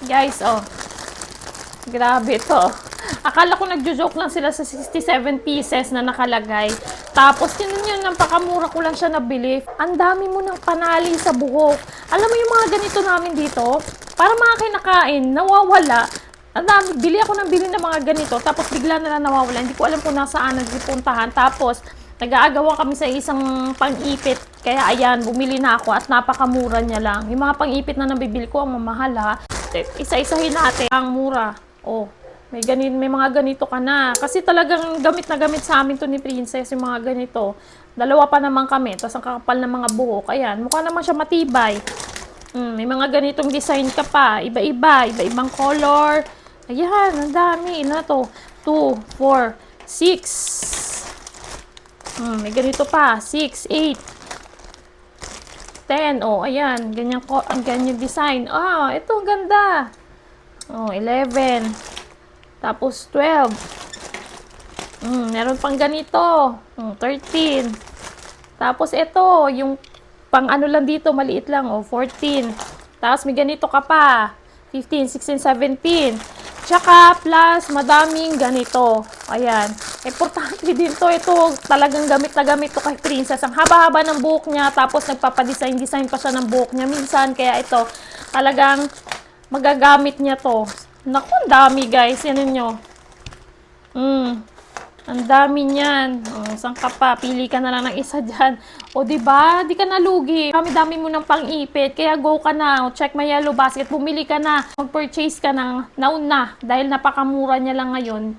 Guys, oh. Grabe to. Akala ko nagjo-joke lang sila sa 67 pieces na nakalagay. Tapos, tinan nyo, napakamura ko lang siya nabili. Ang dami mo ng panali sa buhok. Alam mo yung mga ganito namin dito? Para mga kinakain, nawawala. Ang dami, bili ako ng bili ng mga ganito. Tapos, bigla na lang nawawala. Hindi ko alam kung nasaan nagpuntahan. Tapos, nag-aagawan kami sa isang pang-ipit. Kaya ayan, bumili na ako at napakamura niya lang. Yung mga pang-ipit na nabibili ko, ang mamahal ha. Isa-isahin natin. Ang mura. Oh, may ganin, may mga ganito ka na. Kasi talagang gamit na gamit sa amin to ni Princess, yung mga ganito. Dalawa pa naman kami, tapos ang kakapal ng mga buhok. Ayan, mukha naman siya matibay. Mm, may mga ganitong design ka pa. Iba-iba, iba-ibang color. Ayan, ang dami. Ano na to? 2, 4, 6. Hmm, may ganito pa. 6, 8, 10. Oh, ayan. Ganyan, ko, ang ganyan design. Ah, ito, ang ganda. Oh, 11. Tapos 12. Hmm, meron pang ganito. Hmm, 13. Tapos ito, yung pang ano lang dito, maliit lang. Oh, 14. Tapos may ganito ka pa. 15, 16, 17. Tsaka plus, madaming ganito. Ayan. Importante din to. Ito, talagang gamit na gamit to kay Princess. Ang haba-haba ng buhok niya. Tapos nagpapadesign-design pa siya ng buhok niya. Minsan, kaya ito, talagang magagamit niya to. Naku, ang dami guys. Yan nyo. Mm. Ang dami niyan. Oh, saan ka? Pili ka na lang ng isa dyan. O, di ba? Di ka nalugi. Dami-dami mo ng pang-ipit. Kaya go ka na. O, check my yellow basket. Bumili ka na. Mag-purchase ka ng nauna. Dahil napakamura niya lang ngayon.